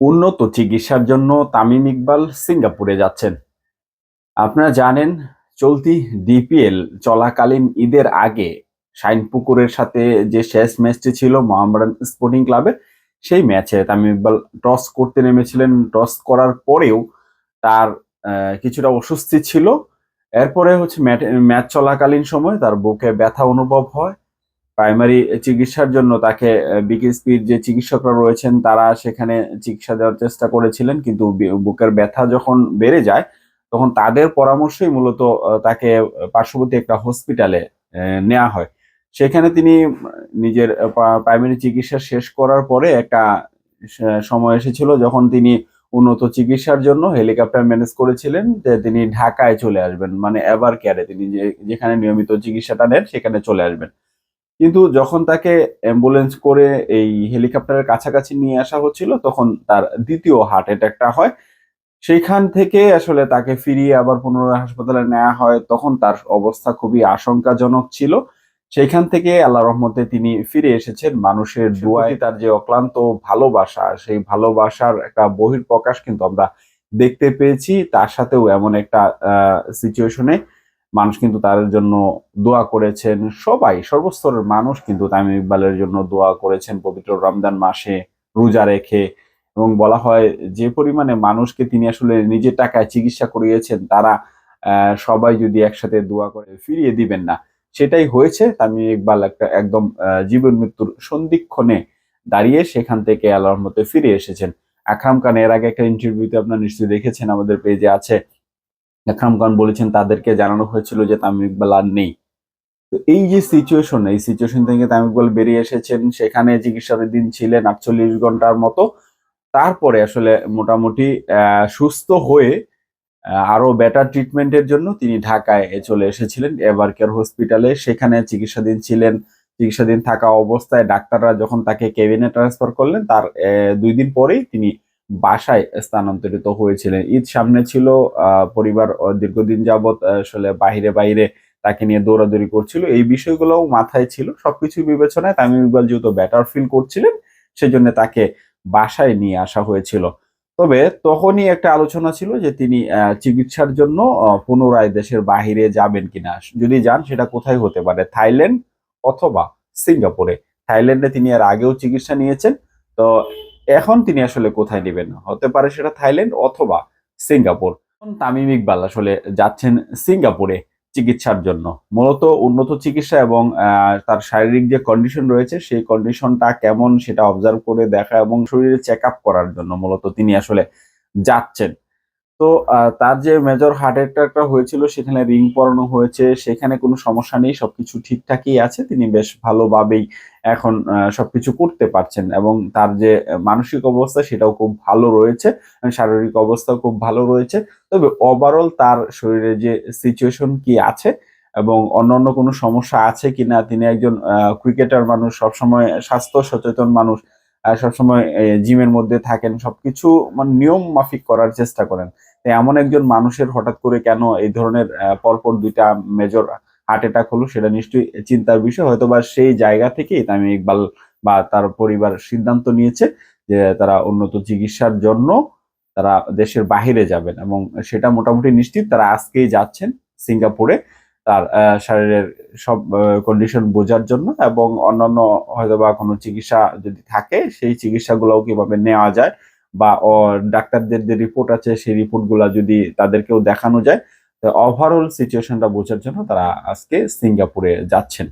উন্নত চিকিৎসার জন্য তামিম ইকবাল সিঙ্গাপুরে যাচ্ছেন। আপনারা জানেন, চলতি ডিপিএল চলাকালীন ঈদের আগে শাইনপুকুরের সাথে যে শেষ ম্যাচটি ছিল মোহামেডান স্পোর্টিং ক্লাবের, সেই ম্যাচে তামিম ইকবাল টস করতে নেমেছিলেন। টস করার পরেও তার কিছুটা অস্বস্তি ছিল। এরপরে হচ্ছে ম্যাচ চলাকালীন সময় তার বুকে ব্যথা অনুভব হয়। প্রাইমারি চিকিৎসার জন্য তাকে বিকেএসপির যে চিকিৎসকরা রয়েছেন, তারা সেখানে চিকিৎসা দেওয়ার চেষ্টা করেছিলেন, কিন্তু বুকের ব্যথা যখন বেড়ে যায়, তখন তাদের পরামর্শই মূলত তাকে পার্শ্ববর্তী একটা হসপিটালে নেওয়া হয়। সেখানে তিনি নিজের প্রাইমারি চিকিৎসা শেষ করার পরে একটা সময় এসেছিল যখন তিনি উন্নত চিকিৎসার জন্য হেলিকপ্টার ম্যানেজ করেছিলেন যে তিনি ঢাকায় চলে আসবেন মানে এভার কেয়ারে তিনি যেখানে নিয়মিত চিকিৎসাটা নেন, সেখানে চলে আসবেন। কিন্তু যখন তাকে অ্যাম্বুলেন্স করে এই হেলিকপ্টারের কাছাকাছি নিয়ে আসা হচ্ছিল তখন তার দ্বিতীয় হার্ট অ্যাটাকটা হয়। সেইখান থেকে আসলে তাকে ফিরিয়ে আবার পুনরায় হাসপাতালে নেওয়া হয়। তখন তার অবস্থা খুবই আশঙ্কাজনক ছিল। সেইখান থেকে আল্লাহ রহমতে তিনি ফিরে এসেছেন। মানুষের দোয়ায় তার যে অক্লান্ত ভালোবাসা সেই ভালোবাসার একটা বহির প্রকাশ কিন্তু আমরা দেখতে পেয়েছি। তার সাথেও এমন একটা সিচুয়েশনে মানুষ কিন্তু তার জন্য দোয়া করেছেন। সবাই, সর্বস্তরের মানুষ কিন্তু তামিম ইকবালের জন্য দোয়া করেছেন পবিত্র রমজান মাসে রোজা রেখে। এবং বলা হয়, যে পরিমাণে মানুষকে তিনি আসলে নিজের টাকায় চিকিৎসা করিয়েছেন, তারা সবাই যদি একসাথে দোয়া করে ফিরিয়ে দিবেন না। সেটাই হয়েছে তামিম ইকবাল একটা একদম জীবন মৃত্যুর সন্ধিক্ষণে দাঁড়িয়ে সেখান থেকে আল্লাহর মতে ফিরে এসেছেন। আকরাম খান, এর আগে একটা ইন্টারভিউতে আপনারা নিশ্চয়ই দেখেছেন, আমাদের পেজে আছে। আকরাম খান বলেছেন তাদেরকে জানানো হয়েছিল যে তামিম ইকবাল আর নেই। তো এই যে সিচুয়েশন এই সিচুয়েশন থেকে তামিম ইকবাল বেরিয়ে এসেছেন সেখানে চিকিৎসার দিন ছিলেন আটচল্লিশ ঘণ্টার মতো। তারপরে আসলে মোটামুটি সুস্থ হয়ে আহ, আরও বেটার ট্রিটমেন্টের জন্য তিনি ঢাকায় চলে এসেছিলেন এভার কেয়ার হসপিটালে সেখানে চিকিৎসাধীন ছিলেন চিকিৎসাধীন থাকা অবস্থায় ডাক্তাররা যখন তাকে কেবিনে ট্রান্সফার করলেন তার দুই দিন পরেই তিনি বাসায় স্থানান্তরিত হয়েছিলেন। ঈদ সামনে ছিল পরিবার দীর্ঘদিন যাবৎ আসলে বাইরে বাইরে তাকে নিয়ে দৌড়াদৌড়ি করছিল। এই বিষয়গুলোও মাথায় ছিল সবকিছু বিবেচনায় তামিম ইকবাল যেহেতু বেটার ফিল করছিলেন, সেজন্য তাকে বাসায় নিয়ে আসা হয়েছিল। তবে তখনই একটা আলোচনা ছিল যে তিনি চিকিৎসার জন্য পুনরায় দেশের বাহিরে যাবেন কিনা। যদি যান, সেটা কোথায় হতে পারে? থাইল্যান্ড অথবা সিঙ্গাপুরে। থাইল্যান্ডে তিনি এর আগেও চিকিৎসা নিয়েছেন। তো এখন তিনি আসলে কোথায় নেবেন? হতে পারে সেটা থাইল্যান্ড অথবা সিঙ্গাপুর। তামিম ইকবাল আসলে যাচ্ছেন সিঙ্গাপুরে চিকিৎসার জন্য। মূলত উন্নত চিকিৎসা এবং তার শারীরিক যে কন্ডিশন রয়েছে, সেই কন্ডিশনটা কেমন সেটা অবজার্ভ করে দেখা এবং শরীরে চেক আপ করার জন্য মূলত তিনি আসলে যাচ্ছেন। তো তার যে মেজর হার্ট অ্যাটাকটা হয়েছিল, সেখানে রিং পরানো হয়েছে। সেখানে কোনো সমস্যা নেই, সবকিছু ঠিকঠাকই আছে। তিনি বেশ ভালোভাবেই এখন সবকিছু করতে পারছেন এবং তার যে মানসিক অবস্থা, সেটাও খুব ভালো রয়েছে। শারীরিক অবস্থাও খুব ভালো রয়েছে। তবে ওভারঅল তার শরীরে যে সিচুয়েশন কি আছে এবং অন্যান্য কোনো সমস্যা আছে কিনা, তিনি একজন ক্রিকেটার মানুষ, সবসময় স্বাস্থ্য সচেতন মানুষ সবসময় জিমের মধ্যে থাকেন, সবকিছু মানে নিয়ম মাফিক করার চেষ্টা করেন। এমন একজন মানুষের হঠাৎ করে কেন এই ধরনের পরপর দুইটা মেজর হার্ট অ্যাটাক হলো সেটা নিশ্চয়ই চিন্তার বিষয়। হয়তো বা সেই জায়গা থেকেই তামিম ইকবাল বা তার পরিবার সিদ্ধান্ত নিয়েছে যে তারা উন্নত চিকিৎসার জন্য তারা দেশের বাহিরে যাবেন এবং সেটা মোটামুটি নিশ্চিত তারা আজকেই যাচ্ছেন সিঙ্গাপুরে তার শরীরের সব কন্ডিশন বোঝার জন্য এবং অন্যান্য হয়তো বা কোনো চিকিৎসা যদি থাকে সেই চিকিৎসাগুলোও কীভাবে নেওয়া যায় বা ডাক্তারদের যে রিপোর্ট আছে, সেই রিপোর্টগুলো যদি তাদেরকেও দেখানো যায় ওভারঅল সিচুয়েশনটা বোঝার জন্য তারা আজকে সিঙ্গাপুরে যাচ্ছেন।